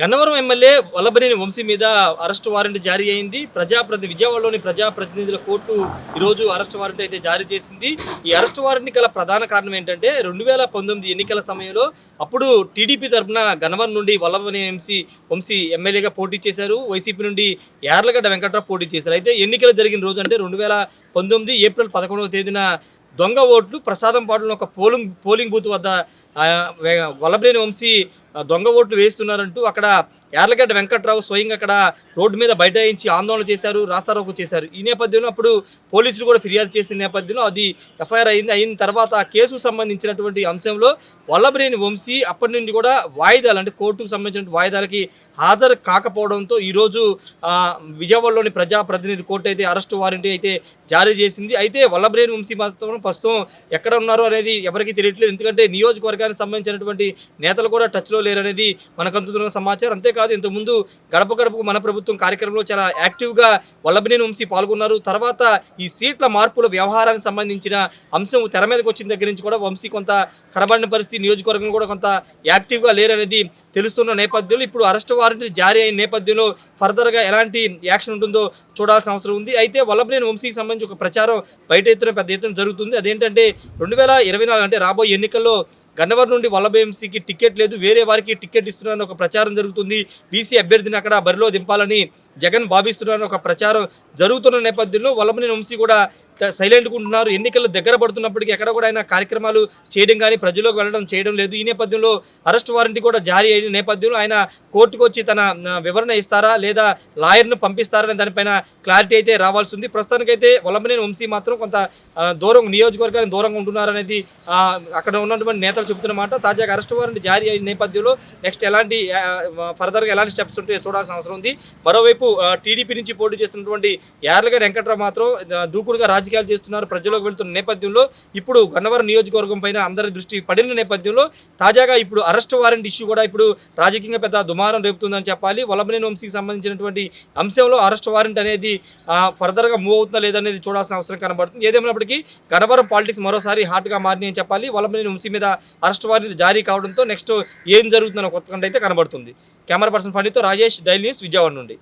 Gannavaram MLA Vallabhaneni Vamsi మీద arrest warrant జారీ అయింది. ప్రజాప్రతి విజయవాడలోని ప్రజాప్రతినిధుల కోర్టు ఈరోజు అరెస్ట్ వారెంట్ అయితే జారీ చేసింది. ఈ అరెస్ట్ వారెంట్ గల ప్రధాన కారణం ఏంటంటే రెండు వేల పంతొమ్మిది ఎన్నికల సమయంలో అప్పుడు టీడీపీ తరఫున గన్నవరం నుండి వల్లభనేని వంశీ వంశీ ఎమ్మెల్యేగా పోటీ చేశారు. వైసీపీ నుండి యార్లగడ్డ వెంకట్రావు పోటీ చేశారు. అయితే ఎన్నికలు జరిగిన రోజు అంటే రెండు వేల పంతొమ్మిది ఏప్రిల్ పదకొండవ తేదీన దొంగ ఓట్లు ప్రసాదం పాటలో ఒక పోలింగ్ పోలింగ్ బూత్ వద్ద వల్లభనేని వంశీ దొంగ ఓట్లు వేస్తున్నారంటూ అక్కడ యార్లగడ్డ వెంకట్రావు స్వయంగా అక్కడ రోడ్డు మీద బైఠాయించి ఆందోళన చేశారు రాస్తారోకు చేశారు. ఈ నేపథ్యంలో అప్పుడు పోలీసులు కూడా ఫిర్యాదు చేసిన నేపథ్యంలో అది ఎఫ్ఐఆర్ అయింది. అయిన తర్వాత ఆ కేసుకు సంబంధించినటువంటి అంశంలో వల్లభనేని వంశీ అప్పటి నుండి కూడా వాయిదాలు అంటే కోర్టుకు సంబంధించిన వాయిదాలకి హాజరు కాకపోవడంతో ఈరోజు విజయవాడలోని ప్రజాప్రతినిధి కోర్టు అయితే అరెస్టు వారెంట్ అయితే జారీ చేసింది. అయితే వల్లభనేని వంశీ మాత్రం ప్రస్తుతం ఎక్కడ ఉన్నారు అనేది ఎవరికీ తెలియట్లేదు. ఎందుకంటే నియోజకవర్గానికి సంబంధించినటువంటి నేతలు కూడా టచ్లో లేరు అనేది మనకు అందుతున్న సమాచారం. అంతేకాదు ఇంతకుముందు గడప గడపకు మన ప్రభుత్వం కార్యక్రమంలో చాలా యాక్టివ్గా వల్లభనేని వంశీ పాల్గొన్నారు. తర్వాత ఈ సీట్ల మార్పుల వ్యవహారానికి సంబంధించిన అంశం తెర మీదకి వచ్చిన దగ్గర నుంచి కూడా వంశీ కొంత కనబడిన పరిస్థితి నియోజకవర్గం కూడా కొంత యాక్టివ్గా లేరనేది తెలుస్తున్న నేపథ్యంలో ఇప్పుడు అరెస్ట్ వారెంట్ జారీ అయిన నేపథ్యంలో ఫర్దర్గా ఎలాంటి యాక్షన్ ఉంటుందో చూడాల్సిన అవసరం ఉంది. అయితే వల్లభనేని వంశీకి సంబంధించి ఒక ప్రచారం బయట ఎత్తున పెద్ద ఎత్తున జరుగుతుంది. అదేంటంటే రెండు వేల ఇరవై నాలుగు అంటే రాబోయే ఎన్నికల్లో గన్నవరం నుండి వల్లభేంసీకి టికెట్ లేదు వేరే వారికి టికెట్ ఇస్తున్నారని ఒక ప్రచారం జరుగుతుంది. బీసీ అభ్యర్థిని అక్కడ బరిలో దింపాలని జగన్ భావిస్తున్నారని ఒక ప్రచారం జరుగుతున్న నేపథ్యంలో వల్లభనేని వంశీ కూడా సైలెంట్గా ఉంటున్నారు. ఎన్నికలు దగ్గర పడుతున్నప్పటికీ ఎక్కడ కూడా ఆయన కార్యక్రమాలు చేయడం కానీ ప్రజల్లోకి వెళ్ళడం చేయడం లేదు. ఈ నేపథ్యంలో అరెస్ట్ వారెంట్ కూడా జారీ అయిన నేపథ్యంలో ఆయన కోర్టుకు వచ్చి తన వివరణ ఇస్తారా లేదా లాయర్ను పంపిస్తారా అనే దానిపైన క్లారిటీ అయితే రావాల్సి ఉంది. ప్రస్తుతానికైతే వలంబనేని వంశీ మాత్రం కొంత దూరం నియోజకవర్గానికి దూరంగా ఉంటున్నారనేది అక్కడ ఉన్నటువంటి నేతలు చెబుతున్నమాట తాజాగా అరెస్ట్ వారెంట్ జారీ అయిన నేపథ్యంలో నెక్స్ట్ ఎలాంటి ఫర్దర్గా ఎలాంటి స్టెప్స్ ఉంటాయో చూడాల్సిన అవసరం ఉంది. మరోవైపు టీడీపీ నుంచి పోటీ చేస్తున్నటువంటి యార్లగడ్డ వెంకట్రావు మాత్రం దూకుడుగా రాజకీయ రాజకీయాలు చేస్తున్నారు ప్రజల్లోకి వెళ్తున్న నేపథ్యంలో ఇప్పుడు గన్నవరం నియోజకవర్గం పైన అందరి దృష్టి పడిన నేపథ్యంలో తాజాగా ఇప్పుడు అరెస్ట్ వారెంట్ ఇష్యూ కూడా ఇప్పుడు రాజకీయంగా పెద్ద దుమారం రేపుతుందని చెప్పాలి. వల్లభనేని వంశీకి సంబంధించినటువంటి అంశంలో అరెస్ట్ వారెంట్ అనేది ఫర్దర్గా మూవ్ అవుతుందా లేదనేది చూడాల్సిన అవసరం కనబడుతుంది. ఏదేమైనప్పటికీ గన్నవరం పాలిటిక్స్ మరోసారి హాట్గా మారినాయని చెప్పాలి. వల్లభనేని వంశీ మీద అరెస్ట్ వారెంట్ జారీ కావడంతో నెక్స్ట్ ఏం జరుగుతుందన్న కొత్త కంటే అయితే కనబడుతుంది. కెమెరా పర్సన్ ఫండితో రాజేష్ డైలీ న్యూస్ విజయవాడ నుండి.